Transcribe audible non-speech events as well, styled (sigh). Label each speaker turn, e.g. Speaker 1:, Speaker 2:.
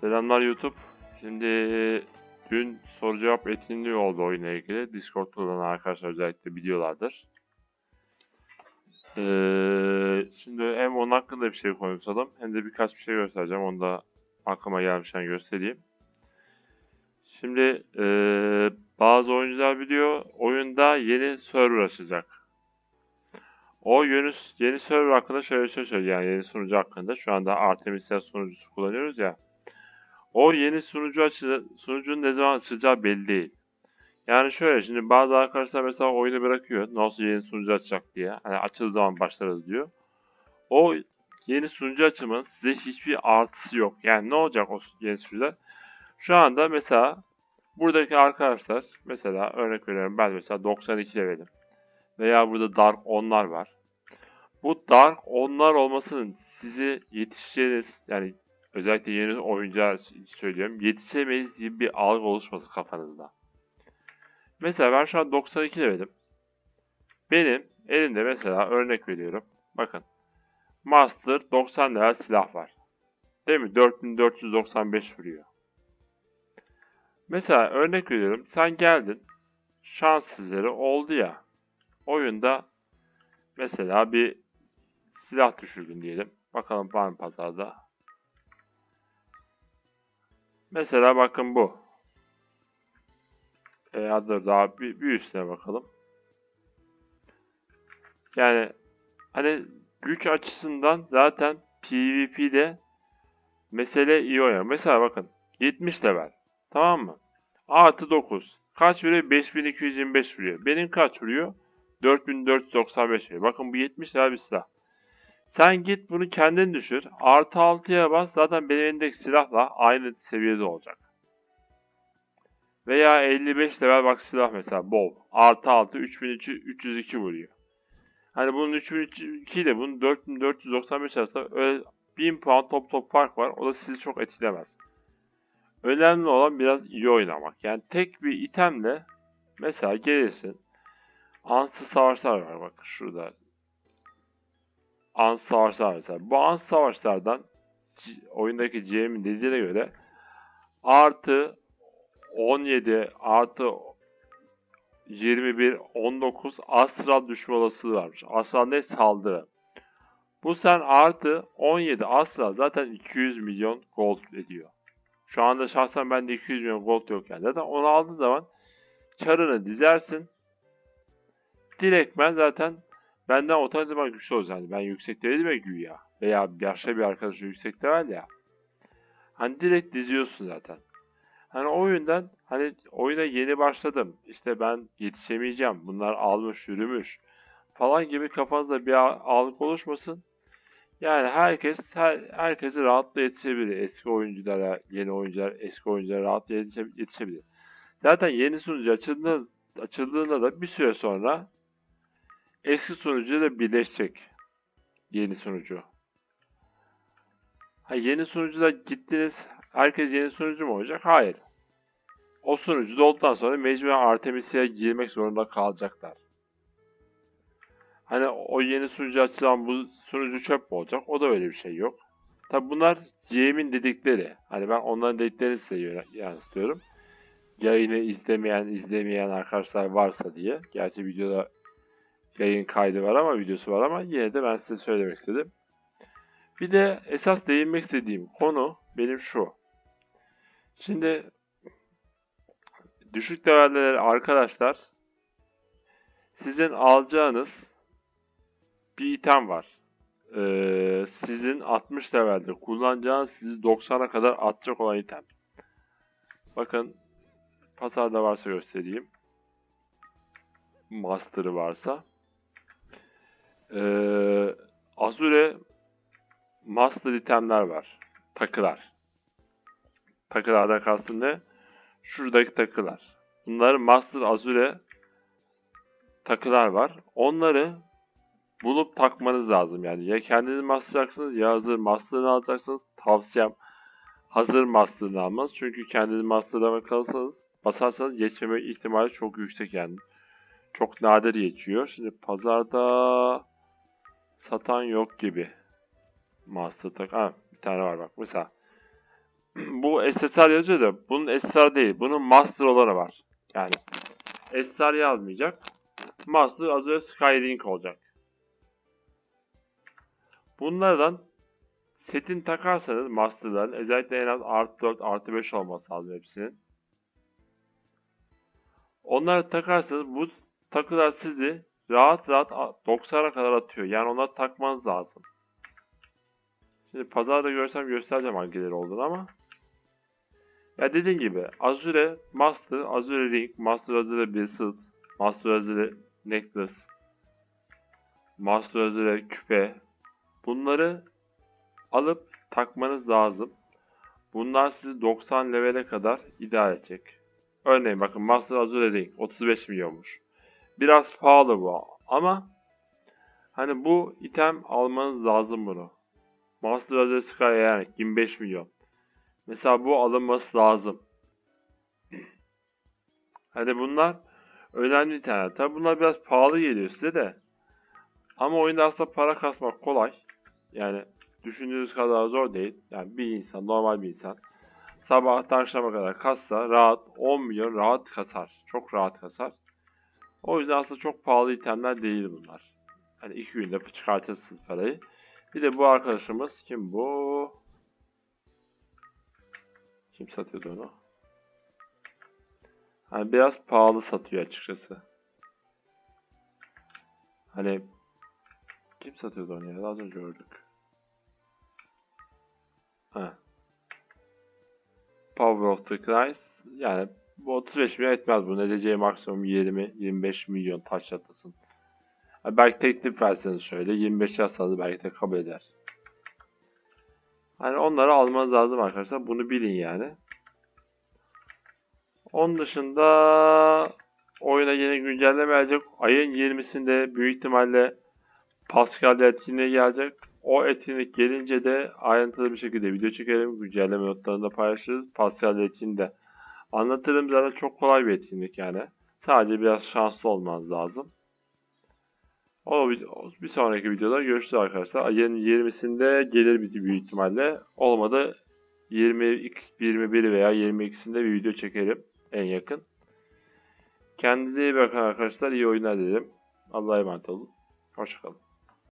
Speaker 1: Selamlar YouTube. Şimdi dün soru cevap etkinliği oldu oyunla ilgili. Discord'da olan arkadaşlar özellikle biliyorlardır. Ee, şimdi hem onun hakkında bir şey konuşalım hem de birkaç bir şey göstereceğim. Onu da aklıma gelmişken göstereyim. Şimdi ee, bazı oyuncular biliyor oyunda yeni server açacak. O yeni, yeni server hakkında şöyle bir şey söyleyeyim. Yani yeni sunucu hakkında. Şu anda Artemisia sunucusu kullanıyoruz ya. O yeni sunucu açı, sunucunun ne zaman açılacağı belli değil. Yani şöyle şimdi bazı arkadaşlar mesela oyunu bırakıyor. Nasıl yeni sunucu açacak diye. Hani açıldığı zaman başlarız diyor. O yeni sunucu açımın size hiçbir artısı yok. Yani ne olacak o yeni sunucuda? Şu anda mesela buradaki arkadaşlar mesela örnek veriyorum ben mesela 92 levelim. Veya burada Dark 10'lar var. Bu Dark 10'lar olmasının sizi yetişeceğiniz yani özellikle yeni oyuncular söylüyorum yetişemeyiz gibi bir algı oluşması kafanızda. Mesela ben şu an 92 levelim. Benim elimde mesela örnek veriyorum. Bakın. Master 90 level silah var. Değil mi? 4495 vuruyor. Mesela örnek veriyorum. Sen geldin. Şanssızları oldu ya. Oyunda mesela bir silah düşürdün diyelim. Bakalım var mı pazarda. Mesela bakın bu. E, adı daha bir, bir üstüne bakalım. Yani hani güç açısından zaten PvP'de mesele iyi oynuyor. Mesela bakın 70 level. Tamam mı? Artı 9. Kaç vuruyor? 5225 vuruyor. Benim kaç vuruyor? 4495 vuruyor. Bakın bu 70 level bir silah. Sen git bunu kendin düşür. Artı 6'ya bas. Zaten benim elimdeki silahla aynı seviyede olacak. Veya 55 level bak silah mesela bol. Artı 6 3302 vuruyor. Hani bunun 3002 ile bunun 4495 arasında öyle 1000 puan top top fark var. O da sizi çok etkilemez. Önemli olan biraz iyi oynamak. Yani tek bir itemle mesela gelirsin. Ansız savaşlar var bak şurada. Ans savaşlar mesela. Bu ans savaşlardan oyundaki GM'in dediğine göre artı 17 artı 21 19 astral düşme olasılığı varmış. Astral ne? Saldırı. Bu sen artı 17 astral zaten 200 milyon gold ediyor. Şu anda şahsen bende 200 milyon gold yok yani. Zaten onu aldığın zaman çarını dizersin. Direktmen zaten benden otomatikman güçlü olacak. Yani ben yüksek ya güya. Veya yaşlı bir arkadaş yüksek level ya. Hani direkt diziyorsun zaten. Hani o yüzden hani oyuna yeni başladım. İşte ben yetişemeyeceğim. Bunlar almış yürümüş falan gibi kafanızda bir algı oluşmasın. Yani herkes her, herkesi rahatla yetişebilir. Eski oyunculara, yeni oyuncular, eski oyunculara rahatla yetişebilir. Zaten yeni sunucu açıldığında, açıldığında da bir süre sonra eski sunucu da birleşecek. Yeni sunucu. Ha, yeni sunucuda gittiniz, herkes yeni sunucu mu olacak? Hayır. O sunucu dolduktan sonra mecburen Artemisia'ya girmek zorunda kalacaklar. Hani o yeni sunucu açılan bu sunucu çöp mü olacak? O da öyle bir şey yok. Tabi bunlar GM'in dedikleri. Hani ben onların dediklerini size yansıtıyorum. Yayını izlemeyen, izlemeyen arkadaşlar varsa diye. Gerçi videoda yayın kaydı var ama videosu var ama yine de ben size söylemek istedim. Bir de esas değinmek istediğim konu benim şu. Şimdi düşük leveller arkadaşlar sizin alacağınız bir item var. Ee, sizin 60 levelde kullanacağınız sizi 90'a kadar atacak olan item. Bakın pazarda varsa göstereyim. Master'ı varsa. Ee, Azure Master itemler var. Takılar. Takılardan kastım ne? Şuradaki takılar. Bunların Master Azure takılar var. Onları bulup takmanız lazım yani. Ya kendiniz maslayacaksınız ya hazır master'ını alacaksınız. Tavsiyem hazır master'ını almanız. Çünkü kendiniz master'lama kalırsanız basarsanız geçmeme ihtimali çok yüksek yani. Çok nadir geçiyor. Şimdi pazarda satan yok gibi. Master tak. Ha, bir tane var bak. Mesela (clears throat) bu SSR yazıyor da bunun SSR değil. Bunun master olanı var. Yani SSR yazmayacak. Master Azure Skylink olacak. Bunlardan setin takarsanız master'dan özellikle en az artı 4 artı 5 olması lazım hepsinin. Onları takarsanız bu takılar sizi rahat rahat 90'a kadar atıyor. Yani onları takmanız lazım. Şimdi pazarda görsem göstereceğim hangileri olduğunu ama ya dediğim gibi Azure Master, Azure Ring, Master Azure Bracelet, Master Azure Necklace, Master Azure Küpe bunları alıp takmanız lazım. Bunlar sizi 90 levele kadar idare edecek. Örneğin bakın Master Azure Ring 35 milyonmuş. Biraz pahalı bu ama hani bu item almanız lazım bunu. Master Azure Sky yani 25 milyon. Mesela bu alınması lazım. (clears throat) Hani bunlar önemli itemler. Tabi bunlar biraz pahalı geliyor size de. Ama oyunda aslında para kasmak kolay. Yani düşündüğünüz kadar zor değil. Yani bir insan, normal bir insan sabah akşama kadar kassa rahat 10 milyon rahat kasar. Çok rahat kasar. O yüzden aslında çok pahalı itemler değil bunlar. Hani iki günde çıkartırsınız parayı. Bir de bu arkadaşımız kim bu? Kim satıyordu onu? Hani biraz pahalı satıyor açıkçası. Hani kim satıyordu onu ya? Az önce gördük. Ha. Power of the Christ. Yani bu 35 milyon etmez. Bu edeceği maksimum 20-25 milyon taş atasın. Yani belki teklif verseniz şöyle 25 yazsanız belki de kabul eder. Hani onları almanız lazım arkadaşlar. Bunu bilin yani. Onun dışında oyuna yeni güncelleme gelecek. Ayın 20'sinde büyük ihtimalle Pascal etkinliği gelecek. O etkinlik gelince de ayrıntılı bir şekilde video çekelim. Güncelleme notlarını da paylaşırız. Pascal etkinliğini de anlatırım. Zaten çok kolay bir etkinlik yani. Sadece biraz şanslı olmanız lazım. O bir sonraki videoda görüşürüz arkadaşlar. Ayın 20'sinde gelir bir büyük ihtimalle. Olmadı 20, 21 veya 22'sinde bir video çekerim en yakın. Kendinize iyi bakın arkadaşlar. İyi oyunlar dilerim. Allah'a emanet olun. Hoşçakalın.